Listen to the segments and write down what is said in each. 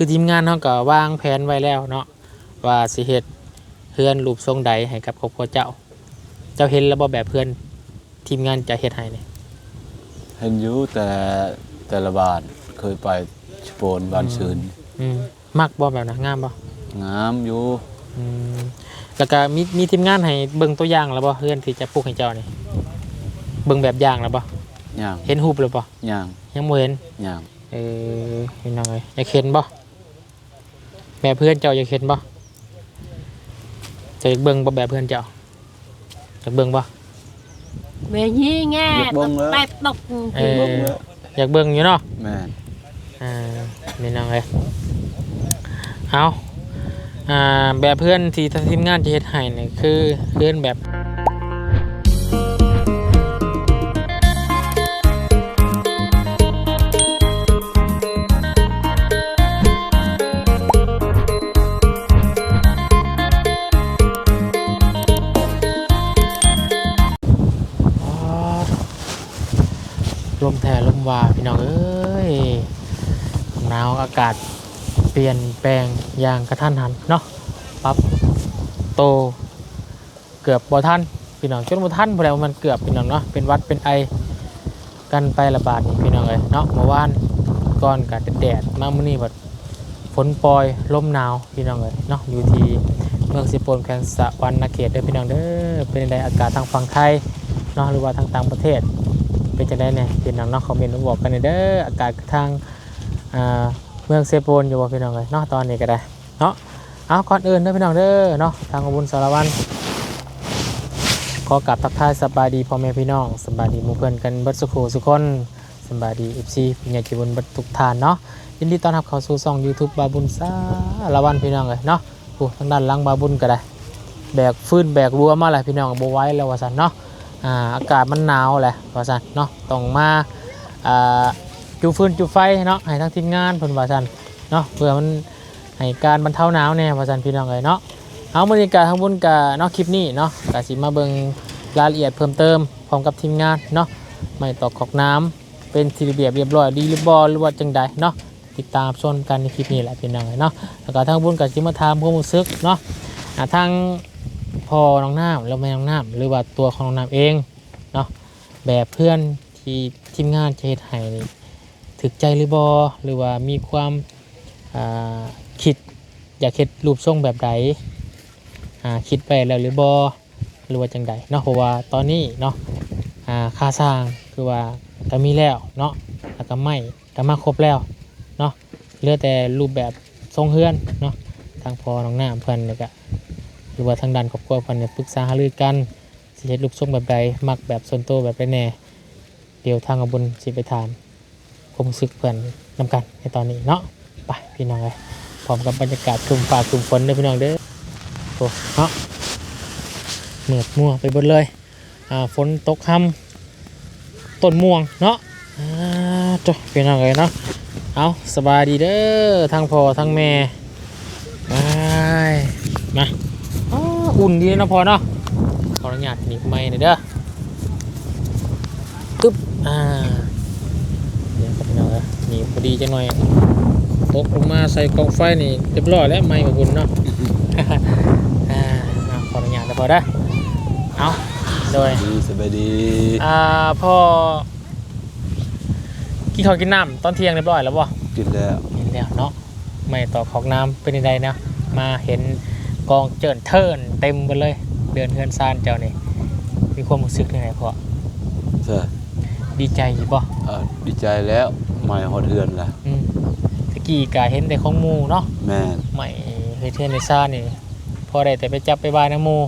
คือทีมงานเฮาก็วางแผนไว้แล้วเนาะว่าสิเฮ็ดเพื่อนรูปทรงใดให้กับครอบครัวเจ้า เจ้าเห็นแล้วบ่แบบเพื่อนทีมงานจะเฮ็ดให้นี่เห็นอยู่แต่แต่ละบ้านเคยไปสโปนบ้านชืนอืมมักบ่แบบนั้นงามบ่งามอยู่อืมแล้วก็มีมีทีมงานให้เบิ่งตัวอย่างแล้วบ่เพื่อนที่จะปลูกให้เจ้านี่เบิ่งแบบอย่างแล้วบ่ย่างเห็นรูปแล้วบ่ย่างยังบ่เห็นย่างเออพี่น้องเอ้ยอยากเห็นบ่ แม่เพื่อนเจ้าอยากเห็นบ่จะอยากเบิ่งบ่แบบเพื่อนเจ้าอยากเบิ่งบ่ về nhi nghe Được bông nữa. bẹp độc เอออยากเบิ่งอยู่เนาะ แม่นอ่าพี่น้องเอ้ยเอาอ่า แบบเพื่อนที่ทางทีมงานจะเฮ็ดให้นี่คือเพื่อนแบบ มแผ่ลมวาพี่น้องเอ้ยหนาวอากาศเปลี่ยนแปลงอย่างกระทันหันเนาะปรับโต เกือบบ่ทันพี่น้องจนบ่ทันพอแล้วมันเกือบพี่น้องเนาะเป็นวัดเป็นไอกันไประบาดพี่น้องเอ้ยเนาะเมื่อวานก่อนกับแดดมามื้อนี้บัดฝนปล่อยลมหนาวพี่น้องเอ้ยเนาะอยู่ที่เมืองสิโปนแขวงสะวรรณเขตเด้อพี่น้องเด้อเป็นไดอากาศทางฝั่งไทยเนาะหรือว่าทางต่างประเทศ เป็นจะได้เนี่ยพี่น้องเนาะคอมเมนต์มาบอกกันหน่อยเด้ออากาศทางอ่าเมืองเซโปนอยู่ว่าพี่น้องเลยเนาะตอนนี้ก็ได้เนาะเอาก่อนอื่นเด้อพี่น้องเด้อเนาะทางอบุญสารวันขอกราบทักทายสบายดีพ่อแม่พี่น้องสบายดีหมู่เพื่อนกันเบิดสุขสุขคนสบายดีเอฟซีพี่ใหญ่จิบุญเบิดทุกทานเนาะยินดีต้อนรับเข้าสู่ช่อง YouTube บาบุญสารวันพี่น้องเลยเนาะโอ้ทางด้านหลังบาบุญก็ได้แบกฟื้นแบกรัวมาแหละพี่น้องบ่ไว้แล้วว่าซั่นเนาะ อ่าอากาศมันหนาวแหละว่าซั่นเนาะต้องมาอ่าจูฟืนจูไฟเนาะให้ทั้งทีมงานเพิ่นว่าซั่นเนาะเพื่อมันให้การบรรเทาหนาวแน่ว่าซั่นพี่น้องเอ้ยเนาะเอาบรรยากาศทั้งบนกะเนาะคลิปนี้เนาะก็สิมาเบิ่งรายละเอียดเพิ่มเติมพร้อมกับทีมงานเนาะไม่ตอกขอกน้ำเป็นทีระเบียบเรียบร้อยดีหรือบ่หรือว่าจังใดเนาะติดตามชมกันในคลิปนี้แหละพี่น้องเอ้ยเนาะแล้วก็ทั้งบนก็สิมาถามความรู้สึกเนาะทาง พอน้องน้ำแล้วแม่น้องน้ำหรือว่าตัวของน้องน้ำเองเนาะแบบเพื่อนที่ทีมงานเฮ็ดให้นี่ถึกใจหรือบอหรือว่ามีความคิดอยากเฮ็ดรูปทรงแบบใดคิดไปแล้วหรือบอหรือว่าจังใดเนาะเพราะว่าตอนนี้เนาะค่าสร้างคือว่าก็มีแล้วเนาะแล้วก็ไม่ก็มาครบแล้วเนาะเหลือแต่รูปแบบทรงเฮือนเนาะทางพอน้องน้ำเพื่อนเนี่ยก็ รือว่าทางด้านครอบครัวเพิ่นเนี่ยปรึกษาหารือกันสิเฮ็ดรูปทรงแบบใดมักแบบส่วนตัวแบบใดแน่เดี๋ยวทางอบนสิไปถามความรู้สึกเพิ่นนำกันในตอนนี้เนาะไปพี่น้องเลยพร้อมกับบรรยากาศคลุมฟ้าคลุมฝนเด้อพี่น้องเด้อโอ้เนาะเมือดมัวไปหมดเลยอ่าฝนตกค่ำต้นม่วงเนาะอ่าจ้ะพี่น้องเลยเนาะเอาสบายดีเด้อทั้งพ่อทั้งแม่ไปมา อ๋ออุ่นดีนะพอเนาะขออนุญาตหนีบไม้หน่อยเด้อตึ๊บอ่าเดี๋ยวกันเนาะหนีบพอดีจังหน่อยตกลงมาใส่กองไฟนี่เรียบร้อยแล้วไม้ของคุณเนาะอ่าเอาขออนุญาตนะพอได้อเอาโดยดีสบายดีอ่าพ่อกินข้าวกินน้ำตอนเที่ยงเรียบร้อยแล้วบ่กินแล้วเห็นแล้วเนาะไม่ต่อของน้ำเป็นยังไงนะมาเห็น กองเจินเทินเต็มไปเลย เดินเฮือนซานเจ้านี่มีความรู้สึกยังไงพ่อใช่ดีใจอยู่บ่อ่าดีใจแล้วใหม่ฮอดเฮือนละอืมตะกี้กาเห็นแต่ของหมูเนาะแม่นใหม่เฮยเทนในซ่านนี่พอได้แต่ไปจับไปบายน้ำหมู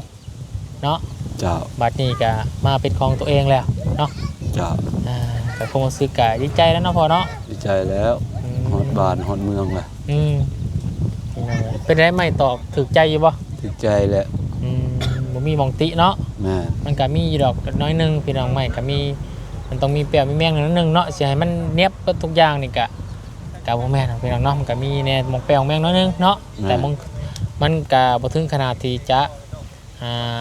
เนาะเจ้าบัดนี้ก็มาเป็นของตัวเองแล้วเนาะเจ้าอ่าแต่ความรู้สึกกะดีใจแล้วเนาะพ่อเนาะดีใจแล้วอืมฮอดบ้านฮอดเมืองละอืม เป็นไรไม่ตอบถึกใจอยู่บ่ดีใจแล้วอืมบ่มีหมองติเนาะแม่นมันก็มีอยู่ดอกน้อยหนึงพี่น้องใหม่ก็มี มันต้องมีเปรียวมีแมงนิดนึงเนาะสิให้มันเนียบเบิดทุกอย่างนี่ก็ก็บ่แม่นหรอกพี่น้องเนาะมันก็มีแน่หมองเปรียวแมงน้อยหนึงเนาะแต่มันมันก็บ่ถึงขนาดที่จะอ่า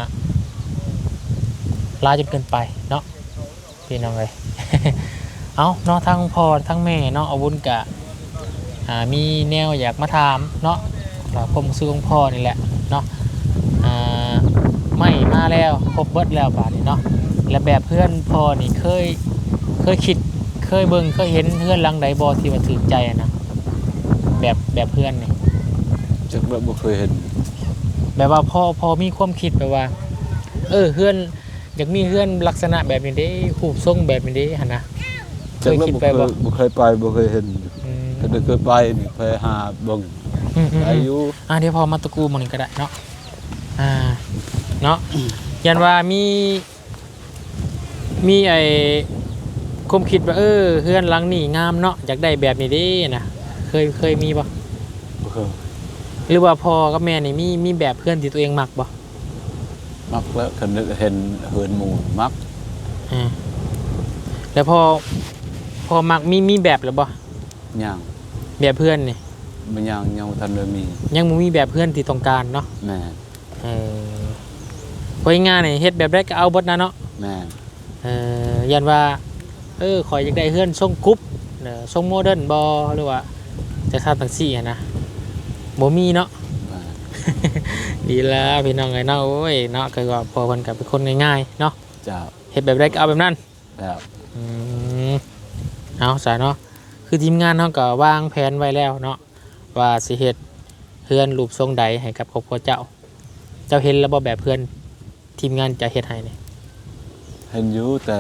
ลาจนเกินไปเนาะพี่น้องเอ้ยเอาเนาะทั้งพ่อทั้งแม่เนาะอาวุธกะอ่ามีแนวอยากมาถามเนาะ ว่าผมซื้อของพ่อนี่แหละเนาะอ่าไม่มาแล้วครบเบิดแล้วบาดนี้เนาะและแบบเพื่อนพ่อนี่เคยเคยคิดเคยเบิ่งเคยเห็นเพื่อนหลังใดบ่ที่ว่าถือใจอะนะแบบแบบเพื่อนนี่จักแบบบ่เคยเห็น แบบว่าพอพอมีความคิดแบบว่า เออเพื่อนอยากมีเพื่อนลักษณะแบบนี้เด้หูปทรงแบบนี้เด้หั่นนะเคจักยแบบคิดบ่ไปเคยบ่บ่เคยไปบ่เคยเห็นอืมถ้าได้เคยไปนี่เคยหาเบิ่ง อืมอืมอาอืมยุอ่าเดี๋ยวพอมาตะกูหมันก็ได้เนาะอ่าเนาะยันว่ามีมีไอ้ความคิดว่าเออเพื่อนหลังนี่งามเนาะอยากได้แบบนี้เด้นะเคยเคยมีปะบ่เคยหรือว่าพ่อกับแม่นี่มีมีแบบเพื่อนที่ตัวเองมักปะมักแล้วคันได้เห็นเหินหมู่มักอ่าแล้วพอพอมักมีมีแบบหรือปะย่างแบบเพื่อนนี่ มันยังยังบ่ทันได้มียังบ่มีแบบเพื่อนที่ต้องการเนาะแม่นเออพอง่ายๆนี่เฮ็ดแบบแรกก็เอาเบดนะเนาะแม่นเออยันว่า เออขอยอยากได้เพื่อนทรงกรุ๊ปเนอะทรงโมเดิร์นบอหรือว่าจะทำต่างสี่อะนะโมมีเนาะ แม่นดีแล้วพี่น้องไงเนาะโอ้ยเนาะก็ว่าพอมันกับเป็นคนง่ายๆเนาะเจ้าเฮ็ดแบบแรกเอาแบบนั้นแล้วอืมเอาสายเนาะคือทีมงานเขาก็วางแผนไว้แล้วเนาะ ว่าสิเฮ็ดเพื่อนรูปทรงใดให้กับครอบครัวเจ้า เจ้าเห็นแล้วบ่แบบเพื่อนทีมงานจะเฮ็ดให้เนี่ยเห็นอยู่แต่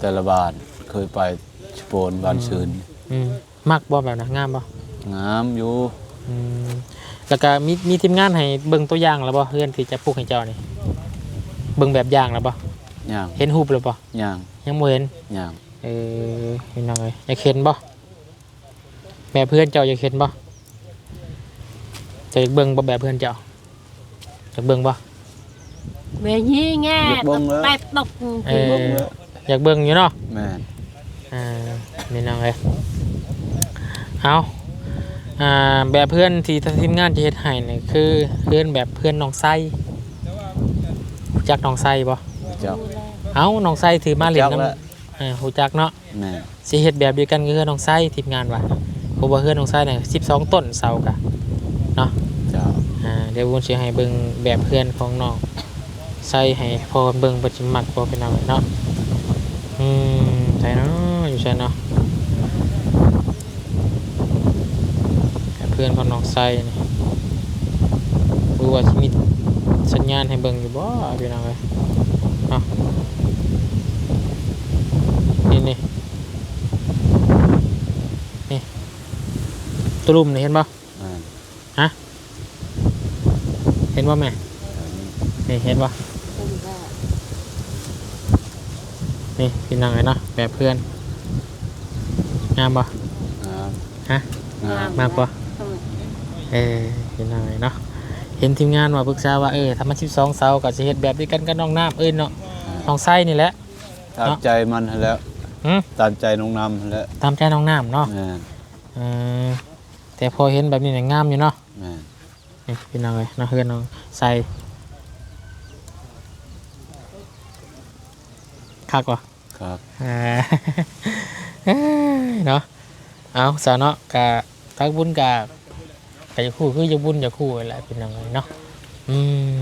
แต่ละบ้านเคยไปชโปนบ้านชื่นอืมมักบ่แบบนะงามบ่งามอยู่อืมแล้วก็มีมีทีมงานให้เบิ่งตัวอย่างแล้วบ่เพื่อนที่จะปลูกให้เจ้านี่เบิ่งแบบอย่างแล้วบ่ย่างเห็นรูปแล้วบ่ย่างยังบ่เห็นย่างเออเห็นยังไงอยากเห็นบ่แบบเพื่อนเจ้าอยากเห็นบ่ จะอยากเบิ่งบ่แบบเพื่อนเจ้าอยากเบิ่งบ่แม่ยี่แง่แปดตกเออ อยากเบิ่งอยู่เนาะ แม่นอ่านี่น้องเอ้ยเอาอ่า แบบเพื่อนที่ทีมงานจะเฮ็ดให้นี่คือเพื่อนแบบเพื่อนน้องไส้รู้จักน้องไส้บ่ เจ้าเอ้าน้องไส้ถือมาเล่นจักน้แล้วำอ่ารู้จักเนาะ แม่นสิเฮ็ดแบบเดียวกันก็คือน้องไส้ทีมงานว่ะเพราะว่าเพื่อนน้องไส้เนี่ย12 ต้นเสากะเนาะ เจ้า อ่า เดี๋ยววุ้นสิให้เบิ่งแบบเพื่อนของน้องไส้ให้พอเบิ่งปัจจุบันพอเป็นเอาเนาะอืมใช่เนาะอยู่ใช่เนาะแบบเพื่อนของน้องไส้นี่รู้ว่าสิมีสัญญาณให้เบิ่งอยู่บ่พี่น้องเอ้ยเนาะนี่นี่ตุลุมนี่เห็นป่ะ แม่น เห็นป่ะแม่นี่เห็นป่ะนี่พี่นางไงเนาะแบบเพื่อนงามป่ะงามฮะงามมากป่ะเออพี่นางไงเนาะเห็นทีมงานว่าปรึกษาว่าเออทำมาชิบสองเสากับจะเฮ็ดแบบด้วยกันกับน้องน้ำเอ้ยเนาะน้องไส้นี่แหละตามใจมันหั่นแหล้วหืมตามใจน้องนำหั่นแหล้วตามใจน้องน้ำเนาะแม่นเออแต่พอเห็นแบบนี้เนี่ยงามอยู่เนาะแม่ นนี่พี่น้องเลยน้องเฮือนน้องใส่คักว่ะครับอ่าเนาะเอาสาวเนาะกะทักบุญกะกะจะคู่คือจะบุญจะคู่อะไรเป็นยังไงเนาะอืม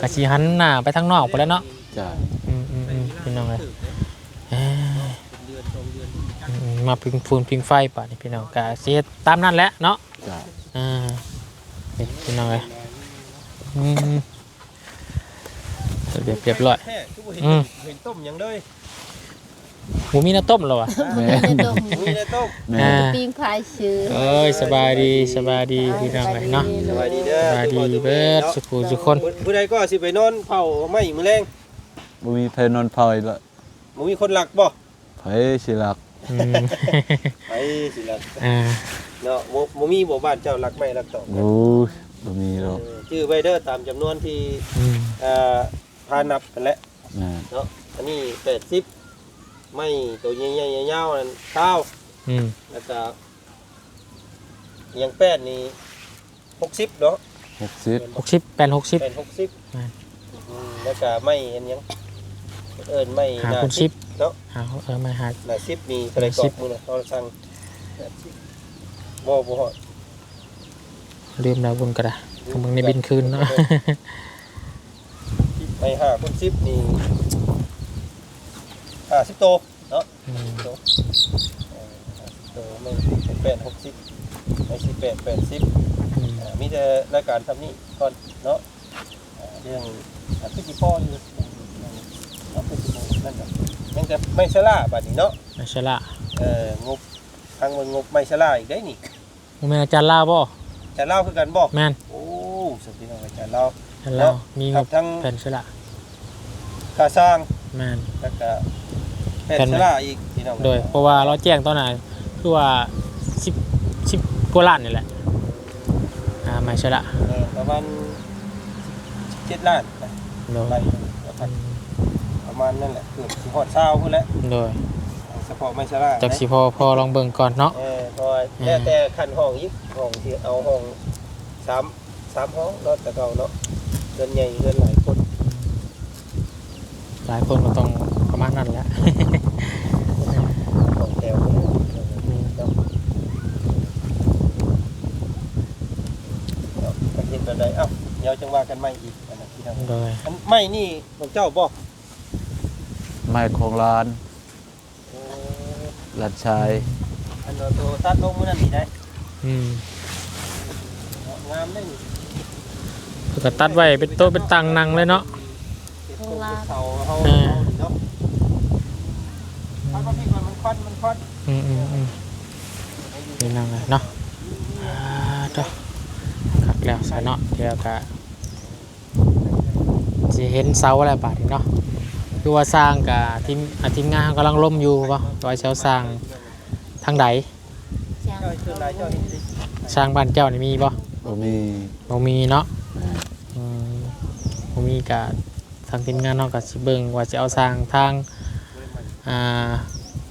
กะชีหันหน้าไปทางนอกไปแล้วเนาะเจ้าอืมอืมอืมเป็นยังไงเอ้ยอื มมาพิงฟูนพิงไฟป่ะนี่พี่น้องกะเสียตามนั้นแหละเนาะเจ้าอ่านี่พี่น้องเลยอืมเรียบเรียบร้อย แท้คือบ่เห็นอืม เห็นต้มหยังเลยหมูมีน้ำต้มเหรอวะแม่นมีแต่ต้มแม่อ่านปีงพายชื่อเอ้ยสบายดีสบายดีพี่น้องเลยเนาะ สบายดีเด้อสบายดีเบิดสุขุสุขคน ผู้ใดก็สิไปนอนเผาไหม้มื้อแรงบ่มีไผนอนเผาอีกแล้วบ่มีคนหลักบ่ไผสิรัก อืมไปสิหลักอ่าเนาะบ่บ่มีบ่บ้านเจ้าหลักไม้หลักตอกโอ้ยบ่มีหรอกเออชื่อไว้เด้อตามจำนวนที่อืมเอ่อพานับกันแหละแม่นเนาะอันนี้80ไม้ตัวใหญ่ๆยาวๆนั่น9อืมแล้วก็เอียงแป้นนี่60เนาะ60หกสิบแปดหกสิบเป็น60อ่าอืมแล้วก็ไม้อันหยังเอิ้นไม้หาหน้าคุณสิบอ เนาะเอาเออมาหาหลายสิบมีเท่าไหรกรอบมือนะเราสั่งแปดสิบบ่บ่ฮอดลืมแล้วบุญก็ได้ทางเมืองในบินคืนเนาะไปห้าคนสิบนี่ห้าสิบโตเนาะอืมโตเออห้าสิบโตไม่แปดหกสิบไม่สิบแปดแปดสิบ อืมอ่ามีแต่รายการทำนี่ก่อนเนาะอ่าเรื่องอ่าพิธีพ่ออยู่ เนาะพิธีพ่อนั่นแหละยังจะไม่ชะล่าบัดนี้เนาะมาชะละเอองบทางมันงบไม่ชะล่าอีกได้นี่มึงแม่นอาจารย์ลาวบ่จะเล่าคือกันบอกแม่นโอ้สุดที่น้องอาจารย์เล่า อาจารย์ลาวมีงครับบทั้ง แผ่นชะละค่าสร้างแม่น แล้วก็แพทกันย์ไหม ชะล่าอีกพี่น้องโดยเพราะว่าเราแจ้งตอนนั้นคือว่า10 10กว่าล้านนี่แหละอ่ามาชะละเออประมาณเจ็ดล้านนะโดยไปแล้วก็ประ มาณนั่นแหละเกือบสิฮอดเช้าพุ่นแหละโดยเฉพาะไม่ชะล่าจากสิพอพอลองเบิ่งก่อนเนาะเออเพราะว่าแล้วแต่ขั้นห้องอีกห้องที่เอาห้องสามสามห้องเนาะแต่เก่าเนาะเดินใหญ่เดินหลายคนหลายคนก็ต้องประมาณนั้นแหละห้องแถวคนละเนาะเนาะประเทศแบบใดเอ้าเดี๋ยวจังว่ากันใหม่อีกอันนั้นที่ทำโดยอันไม่นี่ของเจ้าบอก ไม้ของร้านโอ้หลัดชาย อันโตตัดลงมือนั่นนี่ได้อืมเนาะงามได้นี่เพิ่นก็ตัดไว้เป็นโต๊ะเป็นตังนั่งเลยเนาะเก็บตรงเก็บเขาเฮาเออเฮานี่เนาะถ้าก็พี่มันมันควันมันควันอืมอืมอืมนี่นั่งเลยเนาะอ่าเจ้าคักแล้วใส่เนาะเดี๋ยวก็จะเห็นเสาอะไรบาดนี้เนาะ คือว่าสร้างกับทีมอ่าทีมงานเขากำลังล่มอยู่ป่ะว่าเช้าสร้างทางใดจังเจ้าชื่ออะไรเจ้าเห็นดิสร้างบ้านเจ้านี่มีป่ะบ่มีบ่มีเนาะอืมบ่มีกับทางทีมงานเนาะกับสิเบิ่งว่าจะเอาสร้างทางอ่า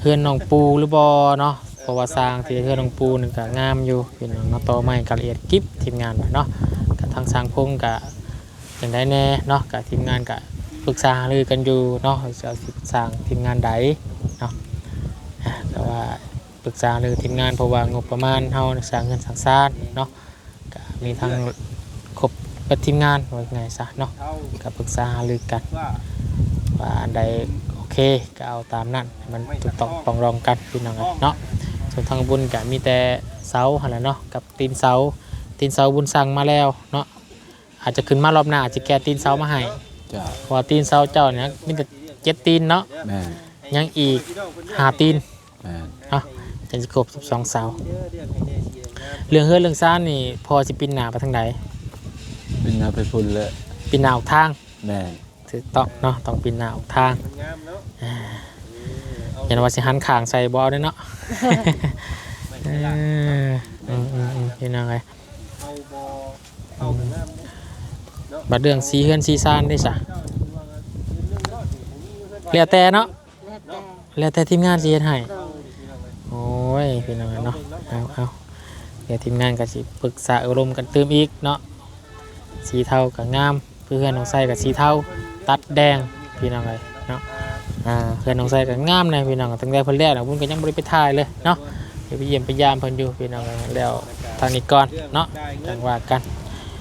เฮือนน้องปูหรือบ่เนาะเพราะว่าสร้างที่เฮือนน้องปูนึงก็งามอยู่พี่น้องเนาะต่อไม้ก็ละเอียดกิ๊บทีมงานไปเนาะกับทางสร้างพงก็จังได้แน่เนาะกับทีมงานก็ป รึกษาหรือกันอยู่เนาะจะสิสร้างทีมงานใดเนาะแต่ว่าปรึกษาหรือทีมงานเพราะว่างบประมาณเฮาสร้างเงินสร้างซานเนาะก็มีทางครบกับทีมงานว่าไงซะเนาะกับปรึกษาหรือกันว่าอันใดโอเคก็เอาตามนั้นมันถูกต้องปรองรองกันพี่น้องเนาะส่วนทางบุญก็มีแต่เสาหั่นแหละเนาะกับตีนเสาตีนเสาบุญสั่งมาแล้วเนาะอาจจะขึ้นมารอบหน้าอาจจะแก้ตีนเสามาให้ จ้าเพราะว่าตีนเสาเจ้าเนี่ยมีแต่เจ็ดตีนเนาะแม่นยังอีกหาตีนแม่นเนาะจะจะครบ12เสาเรื่องให้แน่เสียงงามเรื่องเฮือนเรื่องซ่านนี่พอสิปินหน้าไปทางใดเป็นนาไปพุ่นแล้วปินหน้าออกทางแม่นถูกต้องเนาะต้องปินหน้าออกทางมันงามเนาะเออเอายันว่าสิหันขางใส่บอลด้วยเนาะไม่เอใช่ละออืมอืมอืมเป็นยังไง เอาบ่เอาแต่งามเนาะ บัดเรื่องสีเฮือนสีซานได้สะเจ้าคือว่าเรื่องรอดนี่ผมมีเรื่อแต่เนาะแล้วแต่เรียแต่ทีมงานสีเฮ็ดให้โอ้ยเป็นยังเนาะเอาเอาเดี๋ยวทีมงานก็สิปรึกษาอารมณ์กันเติมอีกเนาะสีเทากับงามเพื่อนน้องใส่กับสีเทาตัดแดงพี่น้องเลยเนาะอ่าเพื่อนน้องใส่กับงามเลยพี่น้องตั้งแต่เพิ่นแรกเนะพุ่นก็ยังบ่ได้ไปถ่ายเลยเนาะเดี๋ยวไปเยี่ยมไปยามเพิ่นอยู่พี่น้องเลยแล้วทางนี้ก่อนเนาะได้เงิจังว่ากัน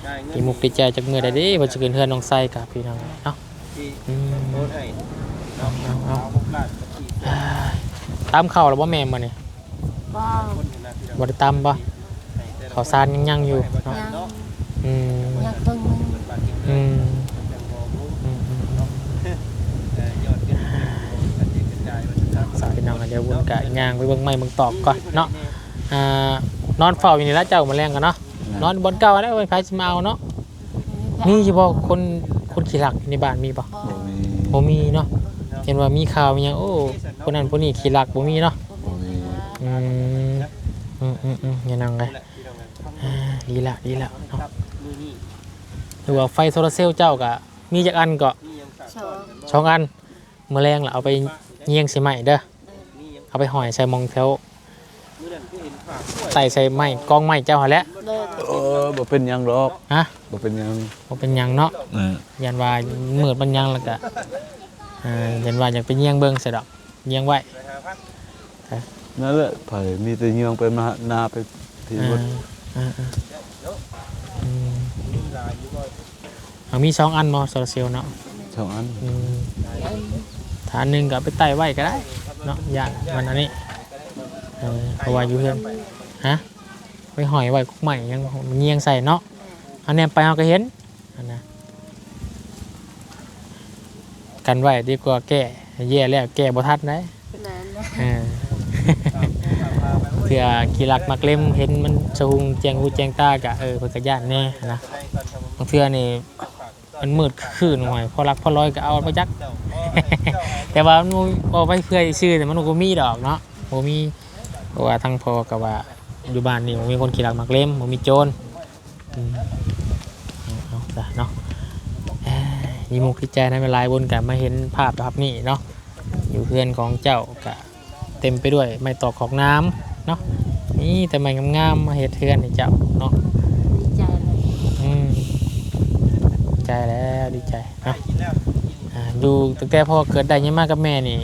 ด้เงิดีนมุกดีใจจากมือได้เดิว่าจะเกินเฮือนน้องไส้กับพี่น้องเนาะที่อืมโอนให้เอาเอาเอาเอาหกล้านกับที่อ่าตามข้าวแล้วบ่แม่นบ่นี่บ่คนอยู่นะที่เราบ่ได้ตามบ่ข้าวสารยังยังอยู่เนาะยังอืมยังเพิ่งมึงอืมจังบ่รู้อืมอืมเอ่อยอดเงินกระจายกระจายว่าจะทำสาวพี่น้องเดี๋ยววุ่นกะย่างไปเบิ่งไม้เบิ่งตอกก่อนเนาะอ่านอนเฝ้าอยู่นี่ละเจ้ามาแรงกันเนาะ นอนบนเก่าแล้วไว้ไผสิมาเอาเนาะมีสิบ่คนคนขี้หลักในบ้านมีบ่บ่บ่มีบ่มีเนาะเห็นว่ามีข่าวมีหยังโอ้คนนั้นคนนี้ขี้หลักบ่มีเนาะบ่มีอืมอืมอืมอืมอย่านั่งเลยแหละที่เราไงอ่าดีละดีละเนาะครับมือนี่หรือว่าไฟโซลาร์เซลล์เจ้าก็มีจักอันก็นี่ยังขาดชตออนบกันบ่สองอันมื้อแรงล่ะเอาไปเยียงใส่ไม้เด้อนี่ยังเอาไปห่อยใส่หมองแถว ใส่ใส่ไม้กองไม้เจ้าหั่นแหละโดยเออบ่เป็นหยังหรอกฮะบ่เป็นหยังบ่เป็นหยังเนาะเออยันว่ามืดมันยังแล้วก็อ่ายันว่าอยากไปเยียงเบิ่งซะดอกเลี้ยงไว้นั่นแหละไผมีแต่เยืองไปมานาไปที่อ่าวัดอ่าอ่าอืมเอามีสองอันบ่โซลาร์เซลล์เนาะ สองอัน อืมฐานหนึ่งก็เอาไปไต่ไว้ก็ได้เนาะอย่างมันอันนี้ เออเพราะว่าอยู่เพื่อนฮะไปหอยไว้กุ๊กใหม่ยังเงียงใส่เนาะอันเนี้ยไปเอาก็เห็นอันนะกันไว้ดีกว่าแก้แย่แล้วแก้บ่ทันได้นั่นนะเออเพื่อกีรักมักเล่มเห็นมันสะหุงแจงหูแจงตากะเออเพิ่นก็ย่านแน่นะบางเทื่อนี่มันมืดคืนหน่อยพอรักพอร้อยก็เอาไปจัก แต่ว่ามันบ่เอาไปเพื่อชื่อแต่มันก็บ่มีดอกเนาะบ่มีเพ ราะว่าทั้งพอกับว่าอยู่บ้านนี่บ่มีคนขี้รักมักเล่มบ่มีโจรเอาซะเนาะเอ้ยมีมุกที่ใจในเวลาบนกันมาเห็นภาพภาพนี้เนาะอยู่เพื่อนของเจ้าก็เต็มไปด้วยไม้ตอกของน้ำเนาะนี่แต่ไม้งามๆมาเฮ็ดเทือนให้เจ้าเนาะดีใจเลยอืมดีใจแล้วดีใจนะอ่าดูตั้งแต่พ่อเกิดได้ยังมากกับแม่นี่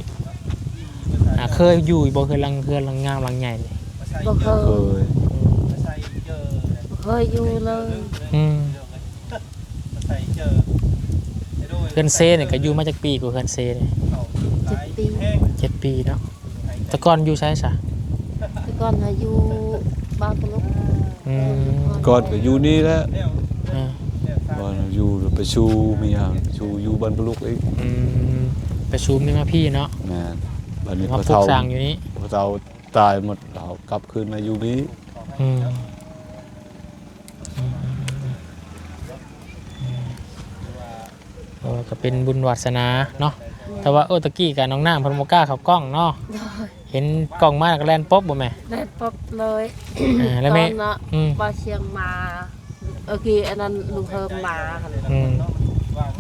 อ่าเคยอยู่บ่เคยลังเคยลังงามลังใหญ่นี่บ่เคเคยยบ่เคยอยู่เลยอืมเพื่อนเซเนี่ยก็อยู่มาจากปีกว่าเพื่อนเซเนี่ยเจ็ดปีเจ็ดปีเนาะแต่ก่อนอยู่ใช่ซะแต่ก่อนน่ะอยู่บ้านปลุกอืมก่อนก็อยู่นี่แหละอ่าก่อนอยู่ไปชูมีหยังชูอยู่บ้านปลุกอีกอืมประชุมนี่มาพี่เนาะแม่น บัดนี้มาพอปลูกเฒ่าสร้างอยู่นี่พอเฒ่าตายหมดเรากลับคืนมาอยู่นี้อืมเออก็เป็นบุญวาสนาเนาะแต่ว่าโอ้ตะกี้กับน้องนางเพนโมกล้าเขากล้องเนาะเห็นกล้องมาแล้วก็แล่นป๊บบ่แม่ ได้ป๊บเลยอ่าแล้วตแม่อนน่ะอืมบ่เชียงมาเออกี้อันนั้นลุงเฮิมมาหั่นอืม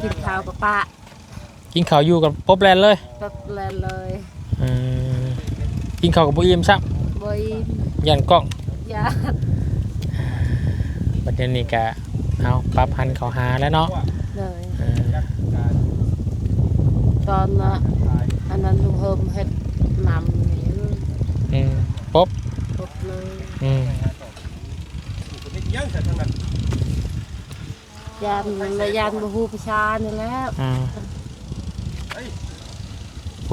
กินข้าวกับป้ากินข้าวอยู่กับป๊บแลนเลยป๊บแลนเลย อืมกินข้าวกับบ่อิ่มซักบ่อิ่มยันกล้องยาบัดเดี๋ยวนี้ก็เอาปรับหันเขาหาแล้วเนาะเลยเออตอนน่ะอันนั้นลุงเฮิมเฮ็ดนำนี่อืมป๊บป๊บเลยอืมยานระยานบ่ฮู้ประชานี่แหล้ว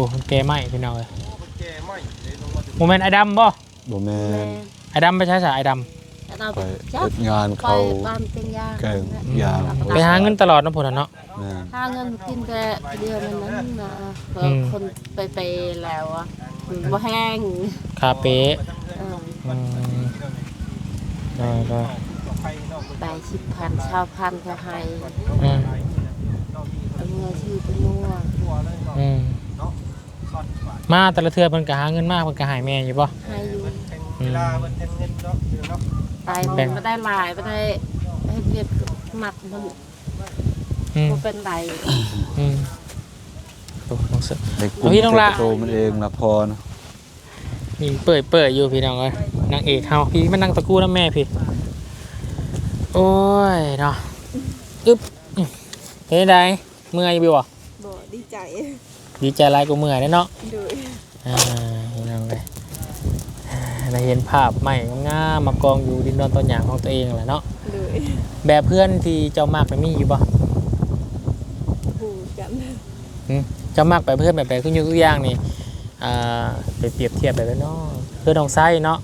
อ่าโอ้มันแก่ไหมพี่น้องเอ้ยโมเมนต์ไอ้ดำบ่บ่แม่แม่นไอ้ดำไปใช้สายไอ้ดอันนั้นไปจัเฮ็กดงานไปเขา บ้านเป็นยาแกงำยางไปหาเงินตลอดนะพุ่นน่ะเนาะ แม่นหาเงินกินแต่เดือนนั้นนะก็อืมคนไปไปแล้วอะบ่แห้งคาเป๊เอออืมได้ได้ได้สิบพันชาวพันก็ให้อืมเอาเงินชื่อเป็นนัวอืม มาแต่ละเทือเพิ่นก็หาเงินมากเพิ่นก็หายแม่อยู่ป่ะให้อยู่อืมตายแบ่งไม่ได้หลายไม่ได้ให้เรียกหมัดมันอืมบ่เป็นไรอืมโอ้น้องเสือเด็กเอาพี่น้องละโตมันเองนะพอนะมีเปิดเปิดอยู่พี่น้องเอ้ยนางเอกเฮาพี่มานั่งตะกู้นะแม่พี่ โอ้ยเนาะอึ๊บอื้อเฮ้ยได้เมื่อยบิวอะบ่ดีใจ ดีใจหลายกว่าเมื่อยแน่เนาะโดยอ่าพี่น้องเลยอ่าได้เห็นภาพใหม่งามๆมากองอยู่ดินดอนต้นหยางของตัวเองแหละเนาะโดยแบบเพื่อนที่เจ้ามากไปมีอยู่ป่ะหูกันเจ้ามากไปเพื่อนแบบไหนขึ้นอยู่ทุกอย่างนี่อ่าไปเปรียบเทียบแบบนั้นเนาะเพื่อนน้องไส้เนาะ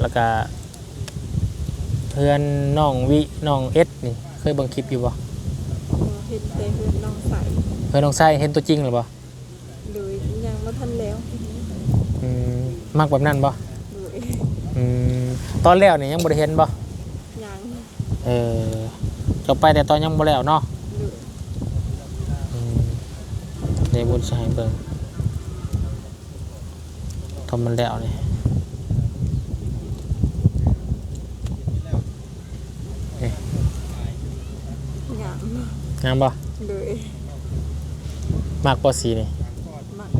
แล้วก็เพื่อนน้องวิน้องเอสนี่เคยเบังคลิปอยู่ป่ะเห็นแต่เพื่อนน้องใสเพื่อนน้องไส้เห็นตัวจริงหรือป่ะโดยยังบ่ทันแล้วอืมมากแบบนั้นป่ะโดยอืมตอนแล้วนี่ยังบ่ได้เห็นป่ะยังเออจบไปแต่ตอนยังบ่แล้วเนาะโดยอืมในบุญชายเบิ่งทำมันแล้วนี่ ยัง งามป่ะโดยมากปอสีนี่มัก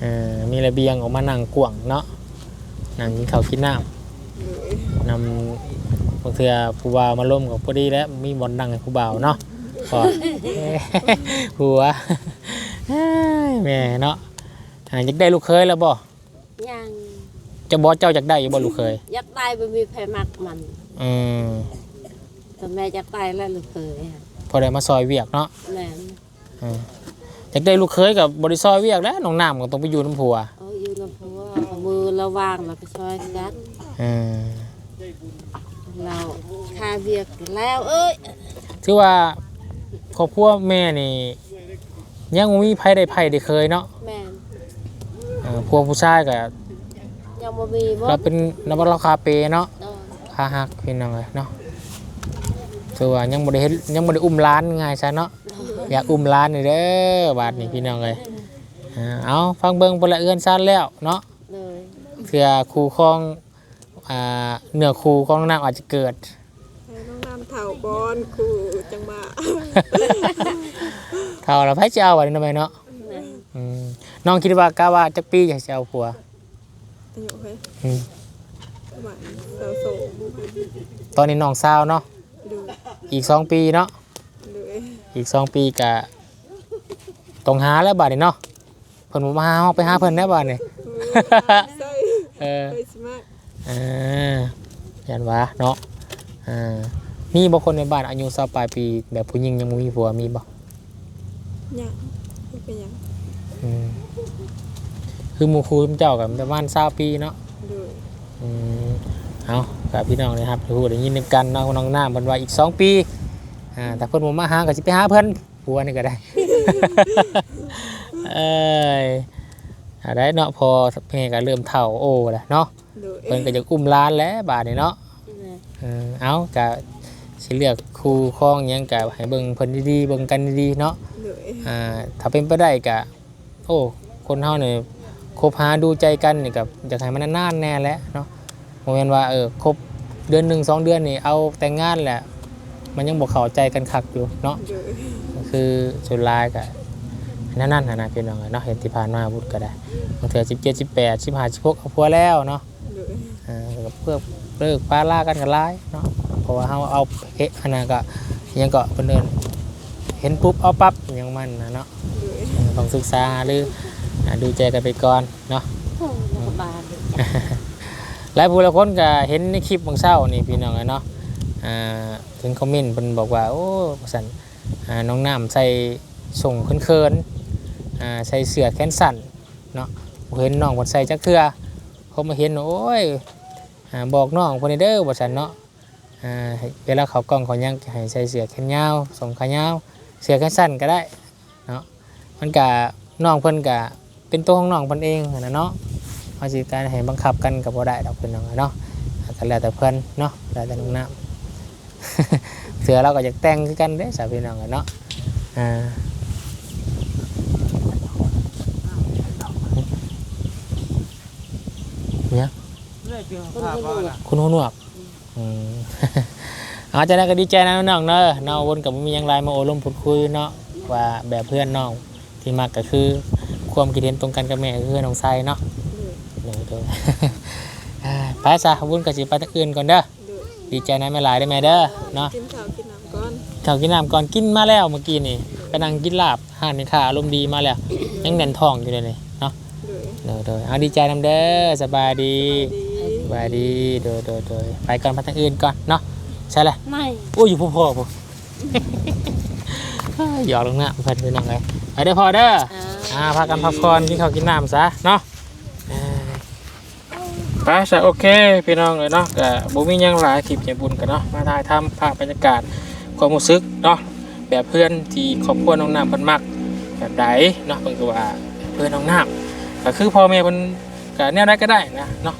เออมีระเบียงออกมานั่งกวางเนาะนั่งกินข้าวกินน้โดยำนำบางเทื่อผู้บ่าวมาล่มกับพอดีแล้วมีบอลดังให้ผู้บ่าวเนาะพอหัวเอ้ยแม่เนาะอ่าอยากได้ลูกเคยแล้วบ่ยังจะบ่เจ้าอยากได้อยู่บ่ลูกเคยอยากได้บ่มีไผมักมันอืมแต่แม่อยากได้แล้วลูกเคยอะ พอได้มาซอยเวียกเนาะแม่นอืมอยากได้ลูกเคยกับบริซอยเวียกแล้วน้องน้ำก็ต้องไปอยู่น้ำผัวเอาอยู่ลำพัวเอามือระวางแล้วไปซอยกันอืมเราคาเวียกแล้วเอ้ยถือว่าครอบครัวแม่นี่ยังบ่มีไผได้ไผได้เคยเนาะแม่นเออพวกผู้ชายก็ยังบ่มีบ่เราเป็นนับราคาเปเนาะ เออค่าหักพี่น้องเลยเนาะ ถือว่ายังบ่ได้เฮ็ดยังบ่ได้อุ้มร้านง่ายซะเนาะอยากอุ้มร้านนี่เด้อบาดนี้พี่น้องเลยอ่าเอาฟังเบิ่งพละเอื้อนซ่านแล้วเนาะเลยเพื่อครูของอ่าเนื้อครูของน้องน้ำอาจจะเกิดให้น้องน้ำเถาบอนคูจังมาเท่าเราไผจะเอาไว้ทำไมเนาะแม่นอืมน้องคิดว่ากะว่าจักปีจะเอาผัวอายุเฮ้ยอืมประมาณสาวโสมตอนนี้น้องสาวเนาะ ดูอีกสองปีเนาะดูเอ้ยอีกสองปีกะต้องหาแล้วบาดนี้เนาะเพิ่นบ่มาหาเฮาไปหาเพิ่นได้บาดนี้ใส่เออไปสมัครอ่ายันวะเนาะอ่ามีบ่คนในบ้านอายุ20ปลายปี แบบผู้หญิงยังบ่มีผัวมีบ่ยังไม่เป็นหยังอืมคือหมู่ครูเจ้ากับประมาณ20ปีเนาะดูอืม เอากับพี่น้องนะครับพูดอย่างนี้นึกกันเนาะน้องหน้าบันว่าอีกสองปีอ่าแต่เพิ่นผมมาหาก็สิไปหาเพิ่นผัวนี่ก็ได้เอ้ยอ่าได้เนาะพอแม่ก็เริ่มเฒ่าโอ้แล้วเนาะดูเพิ่นก็จะอุ้มหล้านแล้วบาดนี้เนาะแม่นเออเอาก็สิเลือกครูครองหยังก็ให้เบิ่งเพิ่นดีๆเบิ่งกันดีๆเนาะดูอ่าถ้าเป็นไปได้ก็โอ้คนเฮาเนี่ยคบหาดูใจกันนี่กับอยากให้มันนานๆแน่แหล้วเนาะ โมเมนว่าเออคบเดือนหนึ่งสองเดือนนี่เอาแต่งงานแหละ มันยังบอกเข้าใจกันคักอยู่เนาะดูคือสุดลายกับนั่นนั่นนะพี่น้องเนาะเห็นที่ผ่านมาบุตรก็ได้บางเถื่อสิบเจ็ดสิบแปดสิบห้าสิบหกเอาพัวแล้วเนาะดูอ่าแล้วก็เพื่อเลิกป้าล่ากันกันร้ายเนาะเพราะว่าเขาเอาเอะอันนั้นก็ยังก็เป็นเดินเห็นปุ๊บเอาปั๊บอยังมันนะเนาะดูต้องศึกษาหรืออ่าดูใจกันไปก่อนเนาะโอ้รัฐบาล หลายผู้หลายคนก็เห็นในคลิปบางเช้านี่พี่น้องเนาะอ่าถึงคอมเมนต์เพิ่นบอกว่าโอ้สันน้องน้ำใส่ส่งเคินๆอ่าใส่เสื้อแขนสั้นเนาะเห็นน้องเพิ่นใส่จักเทือเขามาเห็นโอ้ยบอกน้องเพิ่นให้เด้อว่าซั่นเนาะอ่าให้เวลาเขากล้องเขายังให้ใส่เสื้อแขนยาวส่งขายาวเสื้อแขนสั้นก็ได้เนาะมันก็น้องเพิ่นก็เป็นตัวของน้องเพิ่นเองนะเนาะ เขาสิการให้บังคับกันกับบ่ได้ดอกเพิ่น้องเนาะก็แล้วแต่เพิ่นเนาะแล้วแต่น้องน้ำเสือเราก็อยากแต่งคือกันเด้สาวพี่น้องเนาะอ่าเนี่ยคุณหูหนวกเอาจากนั้นก็ดีใจนะน้องเนาะเนาะวนกับมีหยังไรมาโอลมพูดคุยเนาะว่าแบบเพื่อนน้องที่มักก็คือความคิดเห็นตรงกันกับแม่คือน้องไซเนาะ ดูเลยเลยอ่าไปซะวุ้นกับสิไปตะอื่นก่อนเด้อดูดีใจนะแม่หลายได้อแม่เด้อเนาะกินข้าวกินน้ำก่อนข้าวกินน้ำก่อนกินมาแล้วเมื่อกี้นี่ไปนั่งกินลาบห่านในขาอารมณ์ดีมาแล้ว ยังแน่นท้องอยู่เลยนี่เนาะดูเด้อเด้อเอาดีใจนำเด้อสบายดีดีสบายดีเด้อเด้อเด้อไปก่อนไปทางอื่นก่อนเนาะใช่เลยไม่โอ้ยอยู่พ่อพ่อพ่อหยอกลงหน้าเพิ่นเป็นยังไงไปเด้อพ่อเด้ออ่าอ่าพากันพักผ่อนกินข้าวกินน้ำซะเนาะ ไปซะโอเค พี่น้องเลยเนาะก็บ่มียังหลายคลิปใจบุญกันเนาะมาถ่ายทำภาพบรรยากาศความรู้สึกเนาะแบบเพื่อนที่ครอบครัวน้องน้ำเพิ่นมักแบบใดเนาะเพิ่นก็ว่าเพื่อนน้องน้ำก็คือพ่อแม่เพิ่นก็แนวใดก็ได้นะเนาะ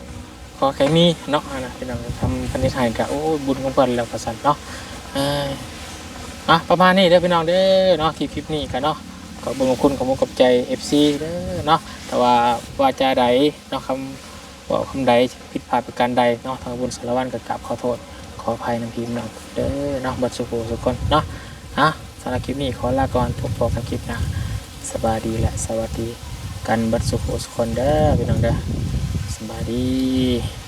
ขอแค่มีเนาะนะพี่น้องทำพันธิทานก็โอ้บุญของเพิ่นแล้วก็สั่นเนาะอะประมาณนี้เด้อพี่น้องเด้อเนาะคลิปคลิปนี้กันเนาะขอบคุณขอบคุณกับใจ FC เด้อเนาะแต่ว่าว่าจาใดเนาะคำ บอกคำใดผิดพลาดประการใดเนาะทางบุญสารวัตรก็กราบขอโทษ ขออภัยน้ำพิมพ์น้องเด้อเนาะบัดสุโขสุคนเนาะอะสำหรับคลิปนี้ขอลาก่อนพบกันคลิปหน้าสบายดีและสวัสดีกันบัดสุโขสุคนเด้อพี่น้องเด้อสบายดี